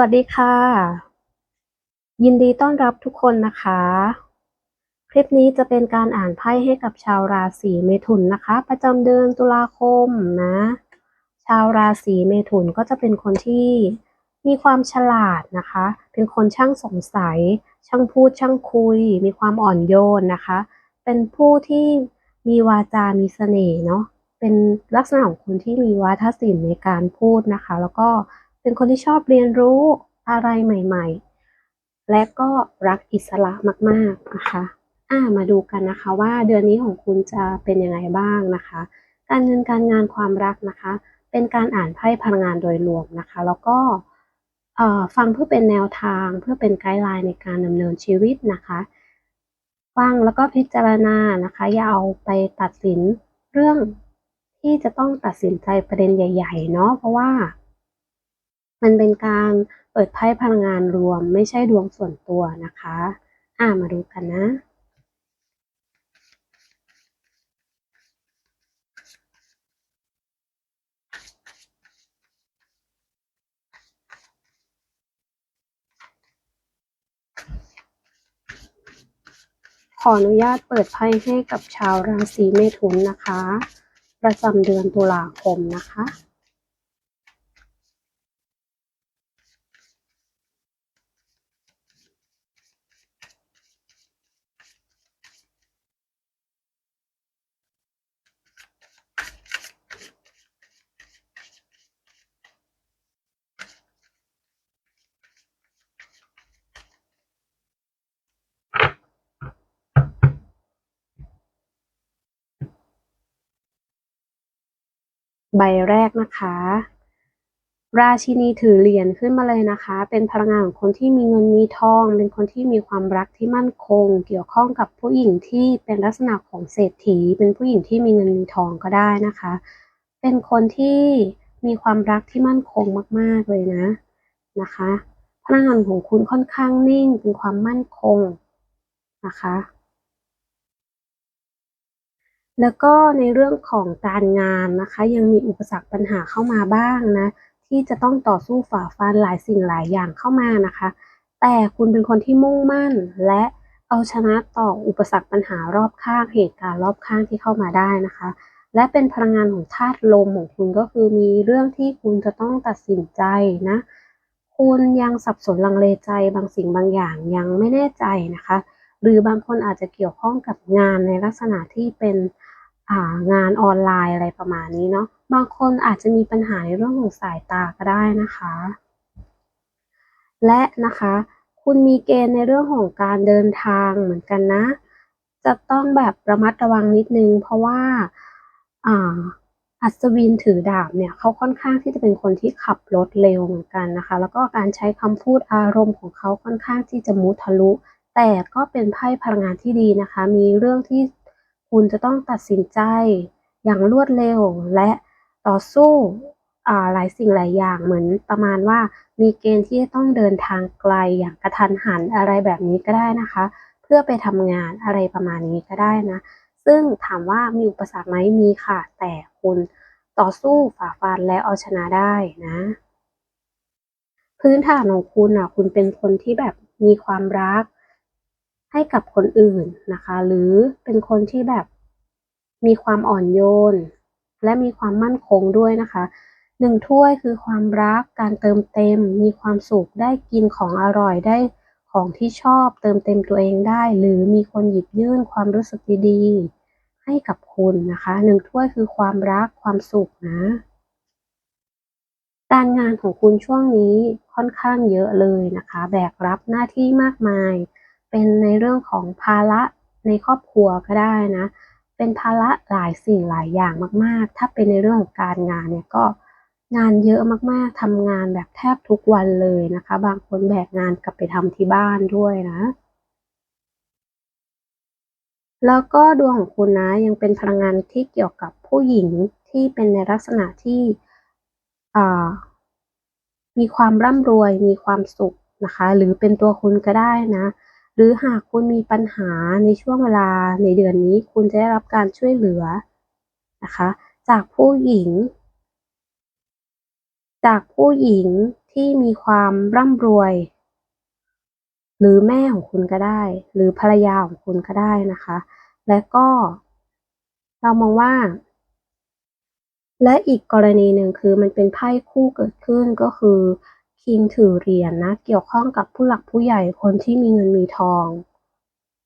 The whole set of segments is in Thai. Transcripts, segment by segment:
วัสดีค่ะ ยินดีต้อนรับทุกคนนะคะ คลิปนี้จะเป็นการอ่านไพ่ให้กับชาวราศีเมถุนนะคะ ประจำเดือนตุลาคมนะ ชาวราศีเมถุนก็จะเป็นคนที่มีความฉลาดนะคะ เป็นคนช่างสงสัย ช่างพูดช่างคุย มีความอ่อนโยนนะคะ เป็นผู้ที่มีวาจา มีเสน่ห์เนาะ เป็นลักษณะของคนที่มีวาทศิลป์ในการพูดนะคะ แล้วก็ เป็นคนที่ชอบเรียนรู้อะไรใหม่ๆ และก็รักอิสระมากๆนะคะอ่ามาดูกันนะคะว่าเดือนนี้ของคุณจะเป็นยังไงบ้างนะคะ การเงินการงานความรักนะคะ เป็นการอ่านไพ่พลังงานโดยรวมนะคะ แล้วก็ฟังเพื่อเป็นแนวทางเพื่อเป็นไกด์ไลน์ในการดำเนินชีวิตนะคะฟังแล้วก็พิจารณานะคะ อย่าเอาไปตัดสินเรื่องที่จะต้องตัดสินใจประเด็นใหญ่ ๆ เนาะเพราะว่า มันเป็นการเปิดไพ่พลังงานรวม ไม่ใช่ดวงส่วนตัวนะคะ อ่ามาดูกันนะขออนุญาตเปิดไพ่ให้กับชาวราศีเมถุนนะคะ ประจำเดือนตุลาคมนะคะ ใบแรกนะคะ ราชินีถือเหรียญขึ้นมาเลยนะคะ เป็นพลังงานของคนที่มีเงินมีทอง เป็นคนที่มีความรักที่มั่นคง เกี่ยวข้องกับผู้หญิงที่เป็นลักษณะของเศรษฐี เป็นผู้หญิงที่มีเงินมีทองก็ได้นะคะ เป็นคนที่มีความรักที่มั่นคงมาก ๆเลยนะนะคะ พลังงานของคุณค่อนข้างนิ่ง เป็นความมั่นคงนะคะ แล้วก็ในเรื่องของการงานนะคะ ยังมีอุปสรรคปัญหาเข้ามาบ้างนะ ที่จะต้องต่อสู้ฝ่าฟันหลายสิ่งหลายอย่างเข้ามานะคะ แต่คุณเป็นคนที่มุ่งมั่นและเอาชนะต่ออุปสรรคปัญหารอบข้างเหตุการณ์รอบข้างที่เข้ามาได้นะคะ และเป็นพลังงานของธาตุลมของคุณก็คือมีเรื่องที่คุณจะต้องตัดสินใจนะ คุณยังสับสนลังเลใจบางสิ่งบางอย่างยังไม่แน่ใจนะคะ หรือบางคนอาจจะเกี่ยวข้องกับงานในลักษณะที่เป็น งานออนไลน์อะไรประมาณนี้เนาะบางคนอาจจะมีปัญหาในเรื่องของสายตาก็ได้นะคะ และนะคะ คุณมีเกณฑ์ในเรื่องของการเดินทางเหมือนกันนะ จะต้องแบบระมัดระวังนิดนึง เพราะว่าอัศวินถือดาบเนี่ยเขาค่อนข้างที่จะเป็นคนที่ขับรถเร็วเหมือนกันนะคะ แล้วก็การใช้คำพูดอารมณ์ของเขาค่อนข้างที่จะมุทะลุ แต่ก็เป็นไพ่พลังงานที่ดีนะคะ มีเรื่องที่ คุณจะต้องตัดสินใจอย่างรวดเร็วและต่อสู้หลายสิ่งหลายอย่างเหมือนประมาณว่ามีเกณฑ์ที่จะต้องเดินทางไกลอย่างกระทันหันอะไรแบบนี้ก็ได้นะคะ เพื่อไปทำงานอะไรประมาณนี้ก็ได้นะ ซึ่งถามว่ามีอุปสรรคไหมมีค่ะ แต่คุณต่อสู้ฝ่าฟันและเอาชนะได้นะ พื้นฐานของคุณอะคุณเป็นคนที่แบบมีความรัก ให้กับคนอื่นนะคะ หรือเป็นคนที่แบบมีความอ่อนโยน และมีความมั่นคงด้วยนะคะหนึ่งถ้วยคือความรักการเติมเต็ม มีความสุขได้กินของอร่อยได้ของที่ชอบเติมเต็มตัวเองได้ หรือมีคนหยิบยื่นความรู้สึกดีๆ ให้กับคุณนะคะหนึ่งถ้วยคือความรักความสุขนะ การงานของคุณช่วงนี้ค่อนข้างเยอะเลยนะคะ แบกรับหน้าที่มากมาย เป็นในเรื่องของภาระในครอบครัวก็ได้นะ เป็นภาระหลายสิ่งหลายอย่างมาก ๆ ถ้าเป็นในเรื่องของการงานเนี่ยก็งานเยอะมากๆทำงานแบบแทบทุกวันเลยนะคะ บางคนแบกงานกลับไปทำที่บ้านด้วยนะ แล้วก็ดวงของคุณนะยังเป็นพลังงานที่เกี่ยวกับผู้หญิงที่เป็นในลักษณะที่มีความร่ำรวยมีความสุขนะคะ หรือเป็นตัวคุณก็ได้นะ หรือหากคุณมีปัญหาในช่วงเวลาในเดือนนี้ คุณจะได้รับการช่วยเหลือนะคะ จากผู้หญิง จากผู้หญิงที่มีความร่ำรวย หรือแม่ของคุณก็ได้ หรือภรรยาของคุณก็ได้นะคะ และก็ เรามองว่า และอีกกรณีหนึ่งคือมันเป็นไพ่คู่เกิดขึ้นก็คือ คิงถือเหรียญนะ เกี่ยวข้องกับผู้หลักผู้ใหญ่คนที่มีเงินมีทอง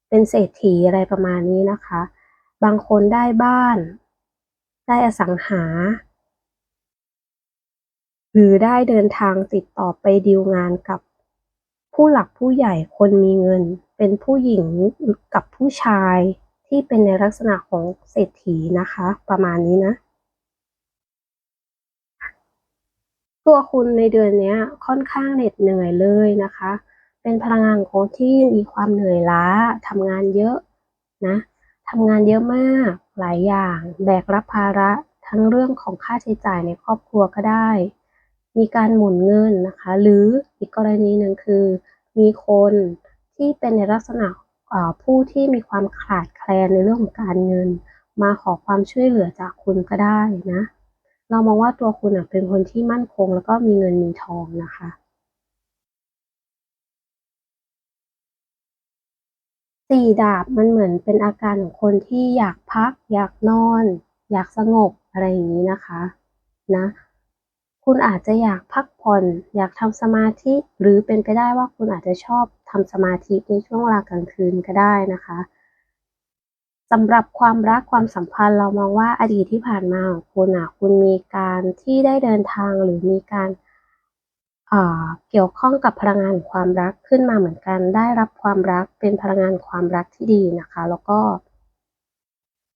เป็นเศรษฐีอะไรประมาณนี้นะคะ บางคนได้บ้าน ได้อสังหา หรือได้เดินทางติดต่อไปดีลงานกับผู้หลักผู้ใหญ่คนมีเงิน เป็นผู้หญิงกับผู้ชายที่เป็นในลักษณะของเศรษฐีนะคะ ประมาณนี้นะ ตัวคุณในเดือนนี้ค่อนข้างเหน็ดเหนื่อยเลยนะคะ เป็นพลังงานของคที่มีความเหนื่อยล้าทำงานเยอะนะทำงานเยอะมากหลายอย่าง แบกรับภาระทั้งเรื่องของค่าใช้จ่ายในครอบครัวก็ได้ มีการหมุนเงินนะคะ หรืออีกกรณีหนึ่งคือ มีคนที่เป็นในลักษณะผู้ที่มีความขาดแคลนในเรื่องของการเงิน มาขอความช่วยเหลือจากคุณก็ได้นะ เรามองว่าตัวคุณเป็นคนที่มั่นคง แล้วก็มีเงินมีทองนะคะสี่ดาบมันเหมือนเป็นอาการของคนที่อยากพัก อยากนอน อยากสงบอะไรอย่างนี้นะคะนะคุณอาจจะอยากพักผ่อน อยากทำสมาธิ หรือเป็นไปได้ว่าคุณอาจจะชอบทำสมาธิในช่วงเวลากลางคืนก็ได้นะคะ สำหรับความรักความสัมพันธ์เรามองว่าอดีตที่ผ่านมาของคุณอะคุณมีการที่ได้เดินทางหรือมีการเกี่ยวข้องกับพลังงานความรักขึ้นมาเหมือนกัน ได้รับความรักเป็นพลังงานความรักที่ดีนะคะ แล้วก็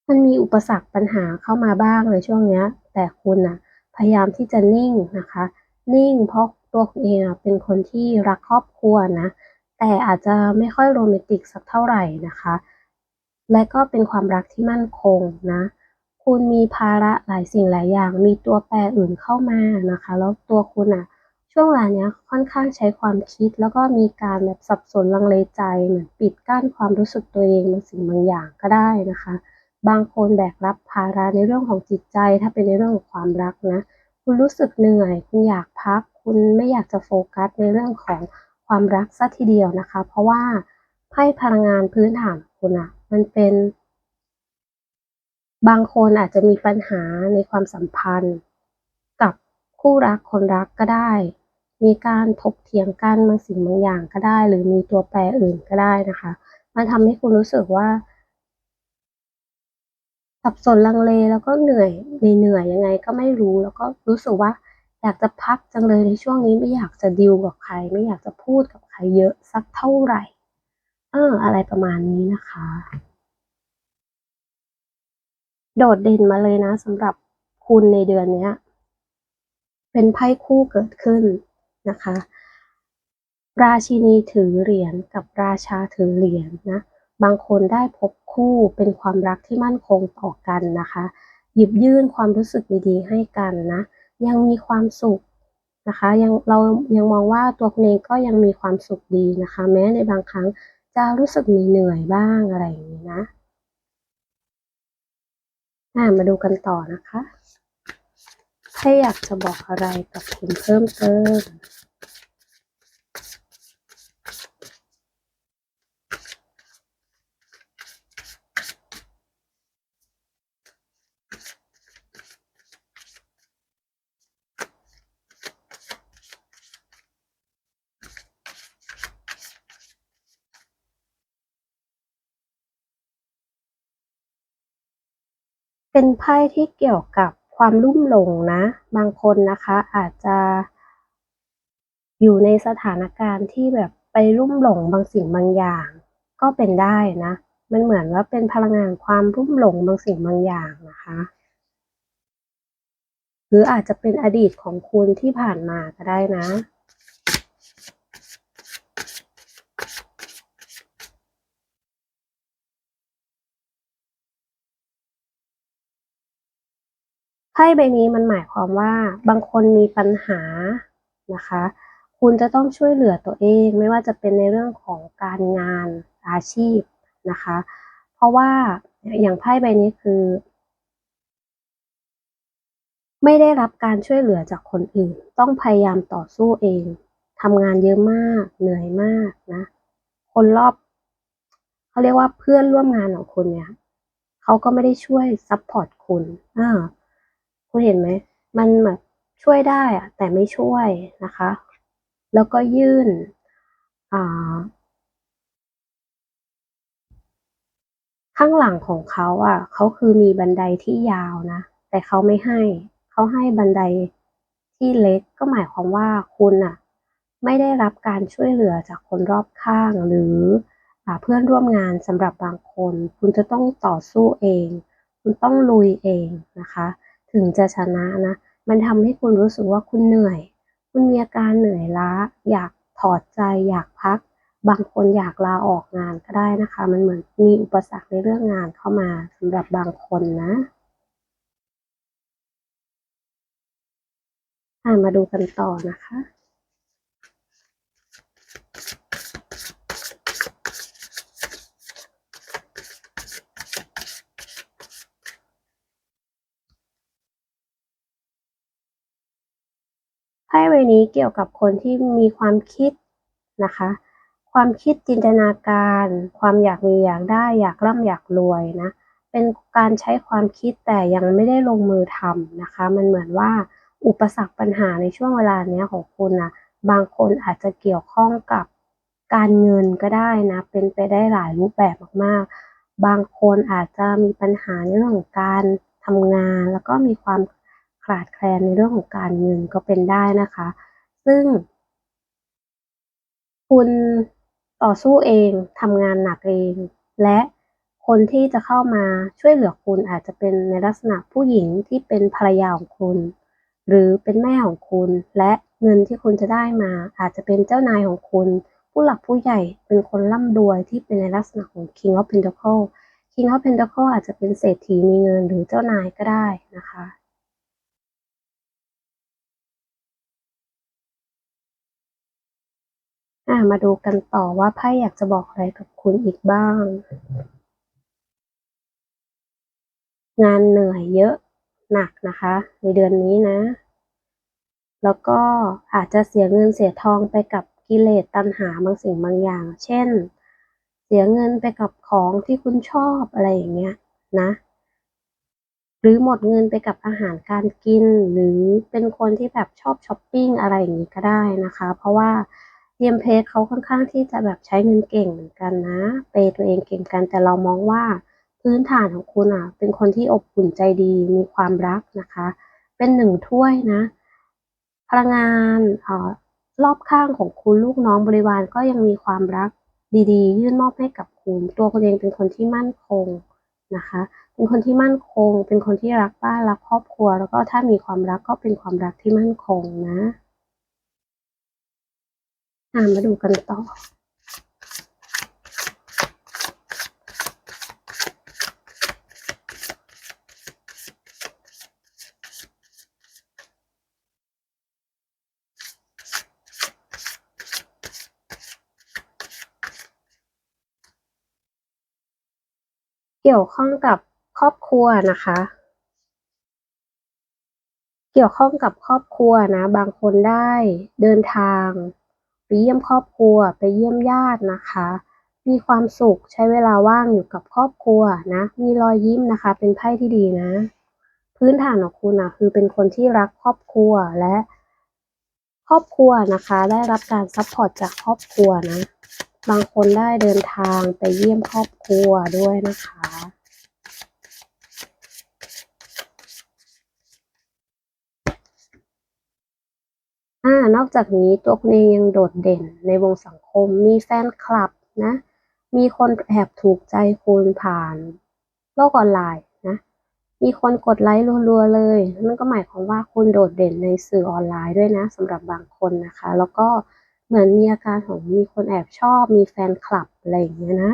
มันมีอุปสรรคปัญหาเข้ามาบ้างในช่วงนี้แต่คุณอะพยายามที่จะนิ่งนะคะ นิ่งเพราะตัวคุณเองอะเป็นคนที่รักครอบครัวนะ แต่อาจจะไม่ค่อยโรแมนติกสักเท่าไหร่นะคะ และก็เป็นความรักที่มั่นคงนะ คุณมีภาระหลายสิ่งหลายอย่าง มีตัวแปรอื่นเข้ามานะคะ แล้วตัวคุณอะช่วงเวลาเนี้ยค่อนข้างใช้ความคิด แล้วก็มีการแบบสับสนลังเลใจเหมือนปิดกั้นความรู้สึกตัวเองบางสิ่งบางอย่างก็ได้นะคะ บางคนแบกรับภาระในเรื่องของจิตใจ ถ้าเป็นในเรื่องของความรักนะ คุณรู้สึกเหนื่อย คุณอยากพัก คุณไม่อยากจะโฟกัสในเรื่องของความรักซะทีเดียวนะคะ เพราะว่าไพ่พลังงานพื้นฐานคุณอะ มันเป็น บางคนอาจจะมีปัญหาในความสัมพันธ์ กับคู่รักคนรักก็ได้ มีการถกเถียงกันบางสิ่งบางอย่างก็ได้ หรือมีตัวแปรอื่นก็ได้นะคะ มันทำให้คุณรู้สึกว่าสับสนลังเลแล้วก็เหนื่อยในเหนื่อยยังไงก็ไม่รู้แล้วก็รู้สึกว่าอยากจะพักจังเลยในช่วงนี้ไม่อยากจะดิวกับใคร ไม่อยากจะพูดกับใครเยอะสักเท่าไหร่ อออะไรประมาณนี้นะคะ โดดเด่นมาเลยนะสำหรับคุณในเดือนนี้เป็นไพ่คู่เกิดขึ้นนะคะ ราชินีถือเหรียญกับราชาถือเหรียญนะ บางคนได้พบคู่เป็นความรักที่มั่นคงต่อกันนะคะ หยิบยื่นความรู้สึกดีๆ ให้กันนะ ยังมีความสุขนะคะ ยังเรายังมองว่าตัวคุณเองก็ยังมีความสุขดีนะคะ แม้ในบางครั้ง จะรู้สึกเหนื่อยบ้างอะไรอย่างนี้นะมาดูกันต่อนะคะ ถ้าอยากจะบอกอะไรกับคุณเพิ่มเติม เป็นไพ่ที่เกี่ยวกับความลุ่มหลงนะ บางคนนะคะอาจจะอยู่ในสถานการณ์ที่แบบไปลุ่มหลงบางสิ่งบางอย่าง ก็เป็นได้นะ มันเหมือนว่าเป็นพลังงานความรุ่มหลงบางสิ่งบางอย่างนะคะ หรืออาจจะเป็นอดีตของคุณที่ผ่านมาก็ได้นะ ไพ่ใบนี้มันหมายความว่าบางคนมีปัญหานะคะ คุณจะต้องช่วยเหลือตัวเอง ไม่ว่าจะเป็นในเรื่องของการงานอาชีพนะคะ เพราะว่าอย่างไพ่ใบนี้คือ ไม่ได้รับการช่วยเหลือจากคนอื่น ต้องพยายามต่อสู้เองทำงานเยอะมาก เหนื่อยมากนะ คนรอบเขาเรียกว่าเพื่อนร่วมงานของคุณเนี่ยเขาก็ไม่ได้ช่วยซัพพอร์ตคุณอ่า คุณเห็นไหม มันแบบช่วยได้อะแต่ไม่ช่วยนะคะ แล้วก็ยื่นอ่าข้างหลังของเขาอะเขาคือมีบันไดที่ยาวนะ แต่เขาไม่ให้ เขาให้บันไดที่เล็กก็หมายความว่าคุณอะ ไม่ได้รับการช่วยเหลือจากคนรอบข้างหรืออเพื่อนร่วมงานสำหรับบางคน คุณจะต้องต่อสู้เอง คุณต้องลุยเองนะคะ ถึงจะชนะนะ มันทำให้คุณรู้สึกว่าคุณเหนื่อย คุณมีอาการเหนื่อยล้า อยากถอดใจ อยากพัก บางคนอยากลาออกงานก็ได้นะคะ มันเหมือนมีอุปสรรคในเรื่องงานเข้ามาสำหรับบางคนนะมาดูกันต่อนะคะ ไพ่ใบนี้เกี่ยวกับคนที่มีความคิดนะคะ ความคิดจินตนาการ ความอยากมีอยากได้อยากร่ำอยากรวยนะ เป็นการใช้ความคิดแต่ยังไม่ได้ลงมือทำนะคะ มันเหมือนว่าอุปสรรคปัญหาในช่วงเวลาเนี้ยของคุณนะบางคนอาจจะเกี่ยวข้องกับการเงินก็ได้นะ เป็นไปได้หลายรูปแบบมากๆ บางคนอาจจะมีปัญหาในเรื่องของการทำงาน แล้วก็มีความ ขาดแคลนในเรื่องของการเงินก็เป็นได้นะคะ ซึ่ง คุณต่อสู้เองทำงานหนักเอง และคนที่จะเข้ามาช่วยเหลือคุณอาจจะเป็นในลักษณะผู้หญิงที่เป็นภรรยาของคุณ หรือเป็นแม่ของคุณ และเงินที่คุณจะได้มา อาจจะเป็นเจ้านายของคุณ ผู้หลักผู้ใหญ่เป็นคนร่ำรวยที่เป็นในลักษณะของ King of Pentacle King of Pentacle อาจจะเป็นเศรษฐีมีเงินหรือเจ้านายก็ได้นะคะ อ่ามาดูกันต่อว่าไพ่อยากจะบอกอะไรกับคุณอีกบ้าง งานเหนื่อยเยอะหนักนะคะ ในเดือนนี้นะ แล้วก็อาจจะเสียเงินเสียทองไปกับกิเลสตัณหาบางสิ่งบางอย่าง เช่น เสียเงินไปกับของที่คุณชอบอะไรอย่างเงี้ยนะ หรือหมดเงินไปกับอาหารการกิน หรือเป็นคนที่แบบชอบช้อปปิ้งอะไรอย่างนี้ก็ได้นะคะ เพราะว่า เทียมเพจเขาค่อนข้างที่จะแบบใช้เงินเก่งเหมือนกันนะ เปย์ตัวเองเก่งกันแต่เรามองว่าพื้นฐานของคุณอะ เป็นคนที่อบอุ่นใจดีมีความรักนะคะ เป็นหนึ่งถ้วยนะ พลังงานออรอบข้างของคุณลูกน้องบริวารก็ยังมีความรักดีๆ ยื่นมอบให้กับคุณ ตัวคุณเองเป็นคนที่มั่นคงนะคะ เป็นคนที่มั่นคง เป็นคนที่รักบ้านรักครอบครัว แล้วก็ถ้ามีความรักก็เป็นความรักที่มั่นคงนะ มาดูกันต่อ เกี่ยวข้องกับครอบครัวนะคะ เกี่ยวข้องกับครอบครัวนะ บางคนได้เดินทาง ไปเยี่ยมครอบครัว ไปเยี่ยมญาตินะคะ มีความสุขใช้เวลาว่างอยู่กับครอบครัวนะ มีรอยยิ้มนะคะ เป็นไพ่ที่ดีนะ พื้นฐานของคุณนะคือเป็นคนที่รักครอบครัวและ ครอบครัวนะคะ ได้รับการซัพพอร์ตจากครอบครัวนะ บางคนได้เดินทางไปเยี่ยมครอบครัวด้วยนะคะ นอกจากนี้ตัวคุณเองยังโดดเด่นในวงสังคม มีแฟนคลับนะ มีคนแอบถูกใจคุณผ่านโลกออนไลน์นะ มีคนกดไลค์รัวๆเลยนั่นก็หมายความว่าคุณโดดเด่นในสื่อออนไลน์ด้วยนะสำหรับบางคนนะคะ แล้วก็เหมือนมีอาการของมีคนแอบชอบ มีแฟนคลับอะไรอย่างเงี้ยนะ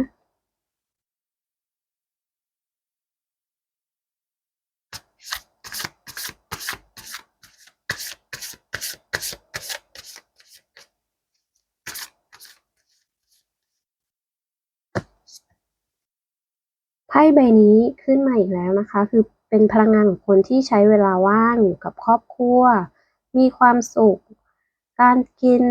ไพ่ใบนี้ขึ้นมาอีกแล้วนะคะ คือเป็นพลังงานของคนที่ใช้เวลาว่างอยู่กับครอบครัว มีความสุข การกิน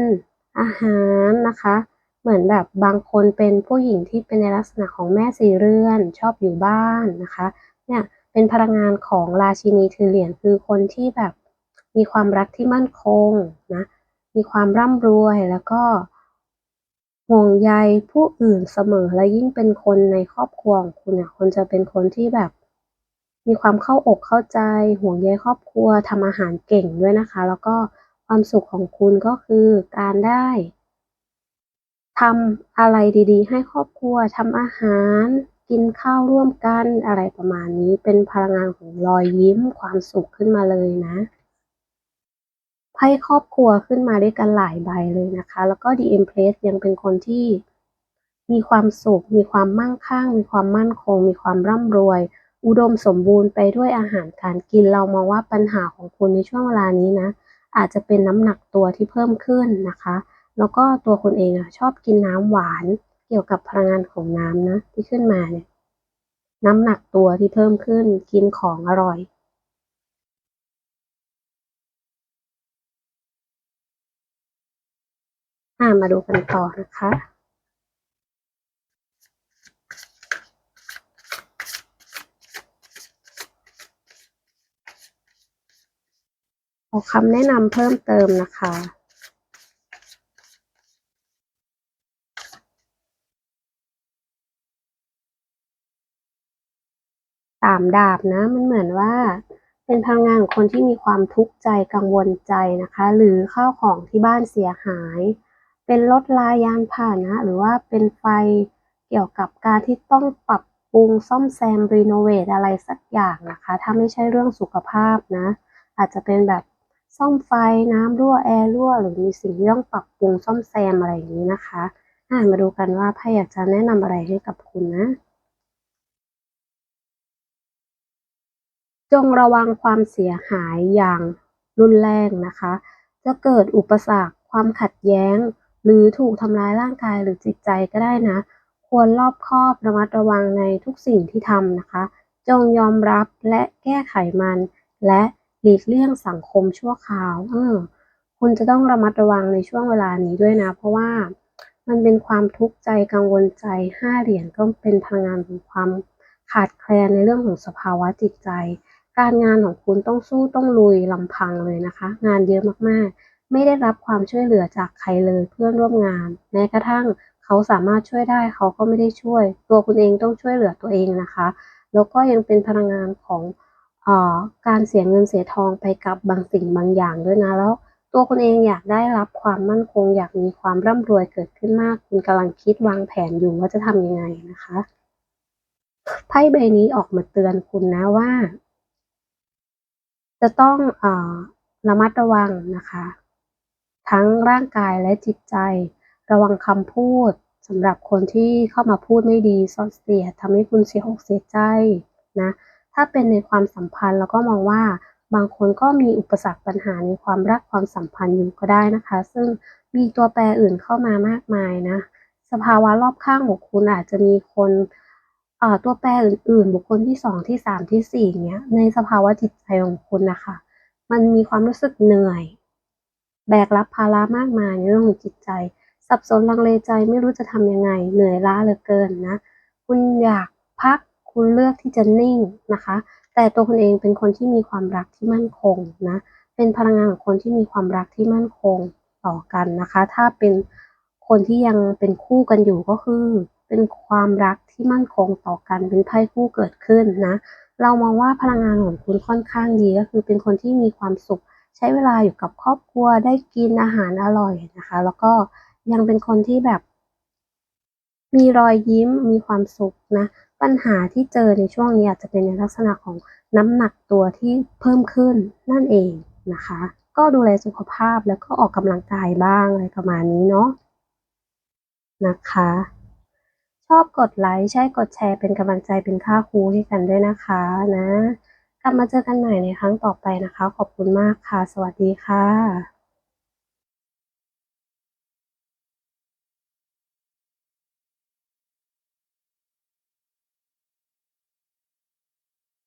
อาหารนะคะ เหมือนแบบบางคนเป็นผู้หญิงที่เป็นในลักษณะของแม่สีเรือนชอบอยู่บ้านนะคะเนี่ยเป็นพลังงานของราชินีถือเหรียญคือคนที่แบบมีความรักที่มั่นคงนะมีความร่ำรวยแล้วก็ ห่วงใยผู้อื่นเสมอ และยิ่งเป็นคนในครอบครัวของคุณเนี่ยคนจะเป็นคนที่แบบ มีความเข้าอกเข้าใจ ห่วงใยครอบครัวทำอาหารเก่งด้วยนะคะ แล้วก็ความสุขของคุณก็คือการได้ทำอะไรดีๆ ให้ครอบครัวทำอาหาร กินข้าวร่วมกันอะไรประมาณนี้ เป็นพลังงานของรอยยิ้มความสุขขึ้นมาเลยนะ ไพ่ครอบครัวขึ้นมาด้วยกันหลายใบเลยนะคะ แล้วก็ The Empress ยังเป็นคนที่มีความสุข มีความมั่งคั่ง มีความมั่นคง มีความร่ำรวย อุดมสมบูรณ์ไปด้วยอาหารการกิน เรามองว่าปัญหาของคุณในช่วงเวลานี้นะ อาจจะเป็นน้ำหนักตัวที่เพิ่มขึ้นนะคะ แล้วก็ตัวคุณเองอะชอบกินน้ำหวาน เกี่ยวกับพลังงานของน้ำนะที่ขึ้นมาเนี่ย น้ำหนักตัวที่เพิ่มขึ้น กินของอร่อย อ่ามาดูกันต่อนะคะขอคำแนะนำเพิ่มเติมนะคะ สามดาบนะ มันเหมือนว่า เป็นพลังงานของคนที่มีความทุกข์ใจกังวลใจนะคะ หรือข้าวของที่บ้านเสียหาย เป็นรถลายานผ่านนะ หรือว่าเป็นไฟเกี่ยวกับการที่ต้องปรับปรุงซ่อมแซมรีโนเวทอะไรสักอย่างนะคะ ถ้าไม่ใช่เรื่องสุขภาพนะ อาจจะเป็นแบบซ่อมไฟน้ำรั่วแอร์รั่ว หรือมีสิ่งที่ต้องปรับปรุงซ่อมแซมอะไรอย่างนี้นะคะอ่ามาดูกันว่าไพ่อยากจะแนะนำอะไรให้กับคุณนะ จงระวังความเสียหายอย่างรุนแรงนะคะ จะเกิดอุปสรรคความขัดแย้ง หรือถูกทำร้ายร่างกายหรือจิตใจก็ได้นะ ควรรอบคอบระมัดระวังในทุกสิ่งที่ทำนะคะ จงยอมรับและแก้ไขมัน และหลีกเลี่ยงสังคมชั่วคราวเออคุณจะต้องระมัดระวังในช่วงเวลานี้ด้วยนะ เพราะว่ามันเป็นความทุกข์ใจกังวลใจห้าเหรียญก็เป็นพลังงานของความขาดแคลนในเรื่องของสภาวะจิตใจ การงานของคุณต้องสู้ต้องลุยลำพังเลยนะคะ งานเยอะมากๆ ไม่ได้รับความช่วยเหลือจากใครเลยเพื่อนร่วมงาน แม้กระทั่งเขาสามารถช่วยได้เขาก็ไม่ได้ช่วย ตัวคุณเองต้องช่วยเหลือตัวเองนะคะ แล้วก็ยังเป็นพลังงานของการเสียเงินเสียทองไปกับบางสิ่งบางอย่างด้วยนะแล้ว ตัวคุณเองอยากได้รับความมั่นคง อยากมีความร่ำรวยเกิดขึ้นมาก คุณกำลังคิดวางแผนอยู่ว่าจะทำยังไงนะคะไพ่ใบนี้ออกมาเตือนคุณนะว่า จะต้องอระมัดระวังนะคะ ทั้งร่างกายและจิตใจ ระวังคำพูดสำหรับคนที่เข้ามาพูดไม่ดีซ่อนเสียทำให้คุณเสียอกเสียใจนะถ้าเป็นในความสัมพันธ์เราก็มองว่าบางคนก็มีอุปสรรคปัญหาในความรักความสัมพันธ์อยู่ก็ได้นะคะ ซึ่งมีตัวแปรอื่นเข้ามามากมายนะ สภาวะรอบข้างของคุณอาจจะมีคนตัวแปรอื่น ๆ บุคคลที่สองที่สามที่สี่เนี้ยในสภาวะจิตใจของคุณนะคะ มันมีความรู้สึกเหนื่อย แบกรับภาระมากมายในเรื่องของจิตใจ สับสนลังเลใจไม่รู้จะทำยังไง เหนื่อยล้าเหลือเกินนะ คุณอยากพักคุณเลือกที่จะนิ่งนะคะ แต่ตัวคุณเองเป็นคนที่มีความรักที่มั่นคงนะ เป็นพลังงานของคนที่มีความรักที่มั่นคงต่อกันนะคะ ถ้าเป็นคนที่ยังเป็นคู่กันอยู่ก็คือ เป็นความรักที่มั่นคงต่อกัน เป็นไพ่คู่เกิดขึ้นนะ เรามองว่าพลังงานของคุณค่อนข้างดีก็คือเป็นคนที่มีความสุข ใช้เวลาอยู่กับครอบครัวได้กินอาหารอร่อยนะคะ แล้วก็ยังเป็นคนที่แบบ มีรอยยิ้มมีความสุขนะ ปัญหาที่เจอในช่วงนี้อาจจะเป็นในลักษณะของน้ำหนักตัวที่เพิ่มขึ้นนั่นเองนะคะ ก็ดูแลสุขภาพแล้วก็ออกกำลังกายบ้างอะไรประมาณนี้เนาะนะคะ ชอบกดไลค์ใช่กดแชร์เป็นกำลังใจเป็นค่าครูให้กันด้วยนะคะนะ กลับมาเจอกันใหม่ในครั้งต่อไปนะคะ ขอบคุณมากค่ะ สวัสดีค่ะ